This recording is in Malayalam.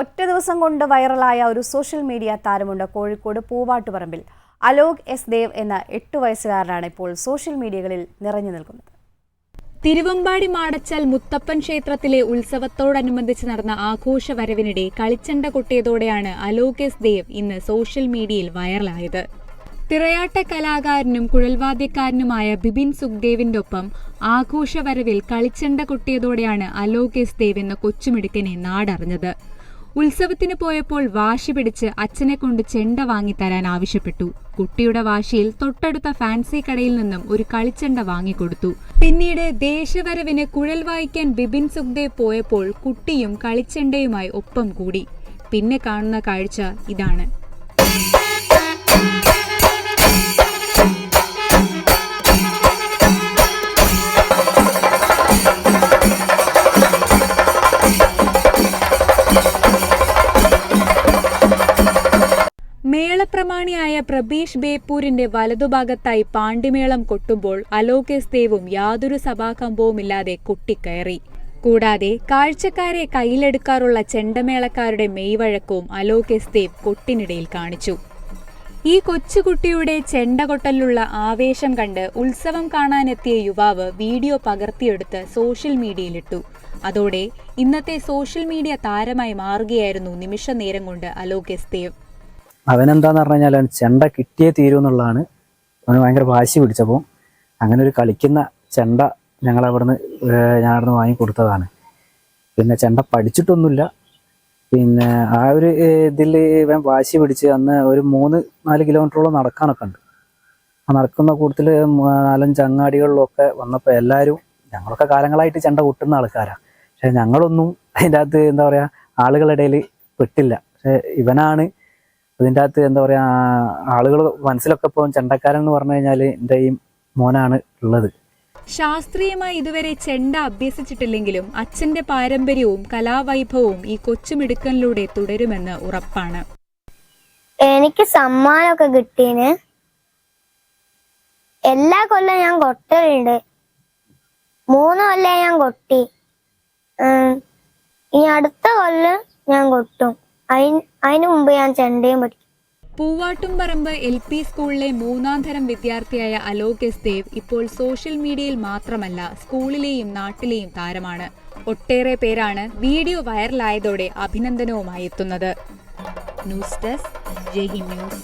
ഒറ്റ ദിവസം കൊണ്ട് വൈറലായ ഒരു സോഷ്യൽ മീഡിയ താരമുണ്ട് കോഴിക്കോട് പൂവാട്ടുപറമ്പിൽ. അലോക് എസ് ദേവ് എന്ന എട്ടു വയസ്സുകാരനാണ് ഇപ്പോൾ സോഷ്യൽ മീഡിയകളിൽ നിറഞ്ഞു നിൽക്കുന്നത്. തിരുവമ്പാടി മാടച്ചാൽ മുത്തപ്പൻ ക്ഷേത്രത്തിലെ ഉത്സവത്തോടനുബന്ധിച്ച് നടന്ന ആഘോഷ വരവിനിടെ കളിച്ചണ്ട കൊട്ടിയതോടെയാണ് അലോക് എസ് ദേവ് ഇന്ന് സോഷ്യൽ മീഡിയയിൽ വൈറലായത്. തിറയാട്ട കലാകാരനും കുഴൽവാദ്യക്കാരനുമായ ബിബിൻ സുഖ്ദേവിന്റെ ഒപ്പം ആഘോഷ വരവിൽ കളിച്ചണ്ട കൊട്ടിയതോടെയാണ് അലോക് എസ് ദേവ് എന്ന കൊച്ചുമിടുക്കനെ നാടറിഞ്ഞത്. ഉത്സവത്തിന് പോയപ്പോൾ വാശി പിടിച്ച് അച്ഛനെ കൊണ്ട് ചെണ്ട വാങ്ങിത്തരാൻ ആവശ്യപ്പെട്ടു. കുട്ടിയുടെ വാശിയിൽ തൊട്ടടുത്ത ഫാൻസി കടയിൽ നിന്നും ഒരു കളിച്ചെണ്ട വാങ്ങിക്കൊടുത്തു പിന്നീട് ദേശവരവിന് കുഴൽ വായിക്കാൻ ബിപിൻ സുഖ്ദേവ് പോയപ്പോൾ കുട്ടിയും കളിച്ചെണ്ടയുമായി ഒപ്പം കൂടി. പിന്നെ കാണുന്ന കാഴ്ച ഇതാണ്. മേളപ്രമാണിയായ പ്രബീഷ് ബേപ്പൂരിന്റെ വലതുഭാഗത്തായി പാണ്ടിമേളം കൊട്ടുമ്പോൾ അലോക് എസ് ദേവും യാതൊരു സഭാകമ്പവുമില്ലാതെ കൊട്ടിക്കയറി. കൂടാതെ കാഴ്ചക്കാരെ കയ്യിലെടുക്കാറുള്ള ചെണ്ടമേളക്കാരുടെ മെയ്വഴക്കവും അലോക് എസ് ദേവ് കൊട്ടിനിടയിൽ കാണിച്ചു. ഈ കൊച്ചുകുട്ടിയുടെ ചെണ്ട കൊട്ടലിലുള്ള ആവേശം കണ്ട് ഉത്സവം കാണാനെത്തിയ യുവാവ് വീഡിയോ പകർത്തിയെടുത്ത് സോഷ്യൽ മീഡിയയിലിട്ടു. അതോടെ ഇന്നത്തെ സോഷ്യൽ മീഡിയ താരമായി മാറുകയായിരുന്നു നിമിഷ നേരം കൊണ്ട് അലോക് എസ് ദേവ് അവനെന്താന്ന് പറഞ്ഞു കഴിഞ്ഞാൽ ചെണ്ട കിട്ടിയേ തീരൂ എന്നുള്ളതാണ്. അവന് ഭയങ്കര വാശി പിടിച്ചപ്പോൾ അങ്ങനെ ഒരു കളിക്കുന്ന ചെണ്ട ഞങ്ങൾ അവിടുന്ന് ഞാൻ അവിടുന്ന് വാങ്ങിക്കൊടുത്തതാണ് പിന്നെ ചെണ്ട പഠിച്ചിട്ടൊന്നുമില്ല. പിന്നെ ആ ഒരു ഇതിൽ ഇവൻ വാശി പിടിച്ച് അന്ന് ഒരു മൂന്ന് നാല് കിലോമീറ്ററോളം നടക്കാനൊക്കെ ഉണ്ട്. ആ നടക്കുന്ന കൂട്ടത്തിൽ നാലഞ്ച് അങ്ങാടികളിലൊക്കെ വന്നപ്പോൾ എല്ലാവരും ഞങ്ങളൊക്കെ കാലങ്ങളായിട്ട് ചെണ്ട കൊട്ടുന്ന ആൾക്കാരാണ് പക്ഷെ ഞങ്ങളൊന്നും അതിന്റെ അകത്ത് എന്താ പറയുക ആളുകളുടെ പെട്ടില്ല. പക്ഷെ ഇവനാണ് അതിന്റെ അകത്ത് എന്താ പറയുക ആളുകൾ മനസ്സിലൊക്കെ ഇപ്പോൾ ചെണ്ടക്കാരൻ എന്ന് പറഞ്ഞു കഴിഞ്ഞാൽ എന്റെ ഈ മോനാണ് ഉള്ളത്. ശാസ്ത്രീയമായി ഇതുവരെ ചെണ്ട അഭ്യസിച്ചിട്ടില്ലെങ്കിലും അച്ഛന്റെ പാരമ്പര്യവും കലാവൈഭവവും ഈ കൊച്ചുമിടുക്കനിലൂടെ തുടരുമെന്ന് ഉറപ്പാണ്. എനിക്ക് സമ്മാനമൊക്കെ കിട്ടീന്. എല്ലാ കൊല്ലം ഞാൻ കൊട്ടലുണ്ട്. മൂന്ന് കൊല്ലം ഞാൻ കൊട്ടി. ഇനി അടുത്ത കൊല്ലം ഞാൻ കൊട്ടും. അതിന് അതിന് മുമ്പ് ഞാൻ ചെണ്ടയും പഠിക്കും പൂവാട്ടുംപറമ്പ് എൽ പി സ്കൂളിലെ മൂന്നാം തരം വിദ്യാർത്ഥിയായ അലോക് എസ് ദേവ് ഇപ്പോൾ സോഷ്യൽ മീഡിയയിൽ മാത്രമല്ല സ്കൂളിലെയും നാട്ടിലെയും താരമാണ്. ഒട്ടേറെ പേരാണ് വീഡിയോ വൈറലായതോടെ അഭിനന്ദനവുമായി എത്തുന്നത്. News desk Jai news.